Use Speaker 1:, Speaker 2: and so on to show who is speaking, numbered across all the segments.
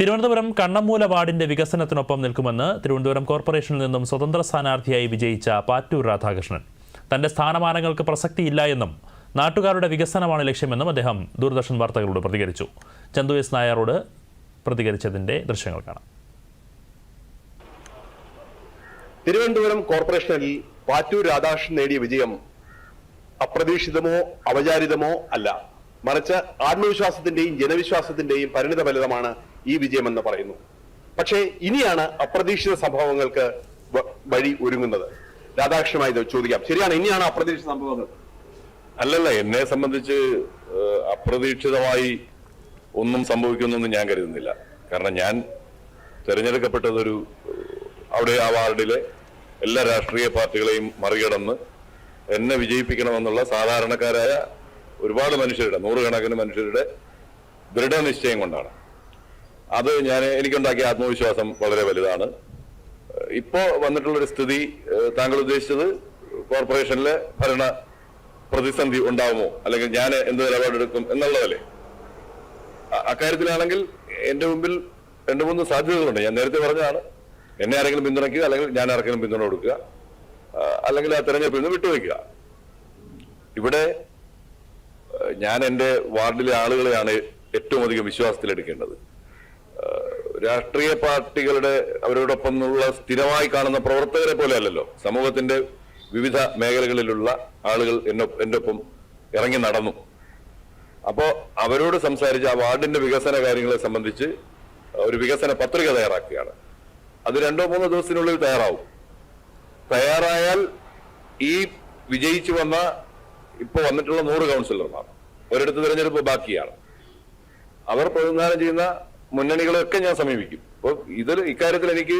Speaker 1: തിരുവനന്തപുരം കണ്ണമൂല വാർഡിന്റെ വികസനത്തിനൊപ്പം നിൽക്കുമെന്ന് തിരുവനന്തപുരം കോർപ്പറേഷനിൽ നിന്നും സ്വതന്ത്ര സ്ഥാനാർത്ഥിയായി വിജയിച്ച പാറ്റൂർ രാധാകൃഷ്ണൻ. തന്റെ സ്ഥാനമാനങ്ങൾക്ക് പ്രസക്തിയില്ല എന്നും നാട്ടുകാരുടെ വികസനമാണ് ലക്ഷ്യമെന്നും അദ്ദേഹം ദൂരദർശൻ വാർത്തകളോട് പ്രതികരിച്ചു. ചന്തു എസ് നായരോട് പ്രതികരിച്ചതിന്റെ ദൃശ്യങ്ങൾ കാണാം.
Speaker 2: തിരുവനന്തപുരം കോർപ്പറേഷനിൽ പാറ്റൂർ രാധാകൃഷ്ണൻ നേടിയ വിജയം അപ്രതീക്ഷിതമോ അവചാരിതമോ അല്ല. മറിച്ച് ആത്മവിശ്വാസത്തിന്റെയും ജനവിശ്വാസത്തിന്റെയും പരിണിത ഫലിതമാണ് ഈ വിജയമെന്ന് പറയുന്നു. പക്ഷേ ഇനിയാണ് അപ്രതീക്ഷിത സംഭവങ്ങൾക്ക് വഴി ഒരുങ്ങുന്നത്. രാധാകൃഷ്ണമായി ചോദിക്കാം. ശരിയാണ് ഇനിയാണ് അപ്രതീക്ഷിത സംഭവങ്ങൾ.
Speaker 3: അല്ലല്ല എന്നെ സംബന്ധിച്ച് അപ്രതീക്ഷിതമായി ഒന്നും സംഭവിക്കുമെന്നൊന്നും ഞാൻ കരുതുന്നില്ല. കാരണം ഞാൻ തെരഞ്ഞെടുക്കപ്പെട്ടതൊരു അവിടെ ആ വാർഡിലെ എല്ലാ രാഷ്ട്രീയ പാർട്ടികളെയും മറികടന്ന് എന്നെ വിജയിപ്പിക്കണമെന്നുള്ള സാധാരണക്കാരായ ഒരുപാട് മനുഷ്യരുടെ നൂറുകണക്കിന് മനുഷ്യരുടെ ദൃഢനിശ്ചയം കൊണ്ടാണ്. അത് ഞാൻ എനിക്കുണ്ടാക്കിയ ആത്മവിശ്വാസം വളരെ വലുതാണ്. ഇപ്പോൾ ഇപ്പോ വന്നിട്ടുള്ളൊരു സ്ഥിതി താങ്കൾ ഉദ്ദേശിച്ചത് കോർപ്പറേഷനിലെ ഭരണ പ്രതിസന്ധി ഉണ്ടാവുമോ? അല്ലെങ്കിൽ ഞാൻ എന്ത് നിലപാടെടുക്കും എന്നുള്ളതല്ലേ? അക്കാര്യത്തിലാണെങ്കിൽ എന്റെ മുമ്പിൽ രണ്ട് മൂന്ന് സാധ്യതകളുണ്ട്. ഞാൻ നേരത്തെ പറഞ്ഞതാണ് എന്നെ ആരെങ്കിലും പിന്തുണയ്ക്കുക അല്ലെങ്കിൽ ഞാൻ ആരെങ്കിലും പിന്തുണ കൊടുക്കുക അല്ലെങ്കിൽ ആ തെരഞ്ഞെടുപ്പിൽ നിന്ന് വിട്ടുവയ്ക്കുക. ഇവിടെ ഞാൻ എന്റെ വാർഡിലെ ആളുകളെയാണ് ഏറ്റവും അധികം വിശ്വാസത്തിലെടുക്കേണ്ടത്. രാഷ്ട്രീയ പാർട്ടികളുടെ അവരോടൊപ്പം ഉള്ള സ്ഥിരമായി കാണുന്ന പ്രവർത്തകരെ പോലെ അല്ലല്ലോ സമൂഹത്തിന്റെ വിവിധ മേഖലകളിലുള്ള ആളുകൾ എന്റെ ഒപ്പം ഇറങ്ങി നടന്നു. അപ്പോ അവരോട് സംസാരിച്ച് ആ വാർഡിന്റെ വികസന കാര്യങ്ങളെ സംബന്ധിച്ച് ഒരു വികസന പത്രിക തയ്യാറാക്കുകയാണ്. അത് രണ്ടോ മൂന്നോ ദിവസത്തിനുള്ളിൽ തയ്യാറാവും. തയ്യാറായാൽ ഈ വിജയിച്ചു വന്ന ഇപ്പൊ വന്നിട്ടുള്ള നൂറ് കൗൺസിലർമാർ. ഒരിടത്ത് തിരഞ്ഞെടുപ്പ് ബാക്കിയാണ്. അവർ പ്രതിനിധാനം ചെയ്യുന്ന മുന്നണികളെയൊക്കെ ഞാൻ സമീപിക്കും. അപ്പോൾ ഇതിൽ ഇക്കാര്യത്തിൽ എനിക്ക്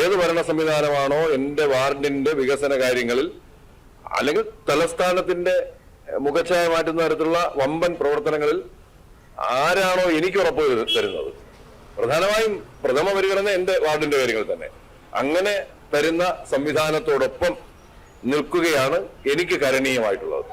Speaker 3: ഏത് ഭരണ സംവിധാനമാണോ എന്റെ വാർഡിന്റെ വികസന കാര്യങ്ങളിൽ അല്ലെങ്കിൽ തലസ്ഥാനത്തിന്റെ മുഖച്ഛായ മാറ്റുന്ന തരത്തിലുള്ള വമ്പൻ പ്രവർത്തനങ്ങളിൽ ആരാണോ എനിക്ക് ഉറപ്പ് തരുന്നത്. പ്രധാനമായും പ്രഥമ പരിഗണന എന്റെ വാർഡിന്റെ കാര്യങ്ങൾ തന്നെ. അങ്ങനെ തരുന്ന സംവിധാനത്തോടൊപ്പം നിൽക്കുകയാണ് എനിക്ക് കരണീയമായിട്ടുള്ളത്.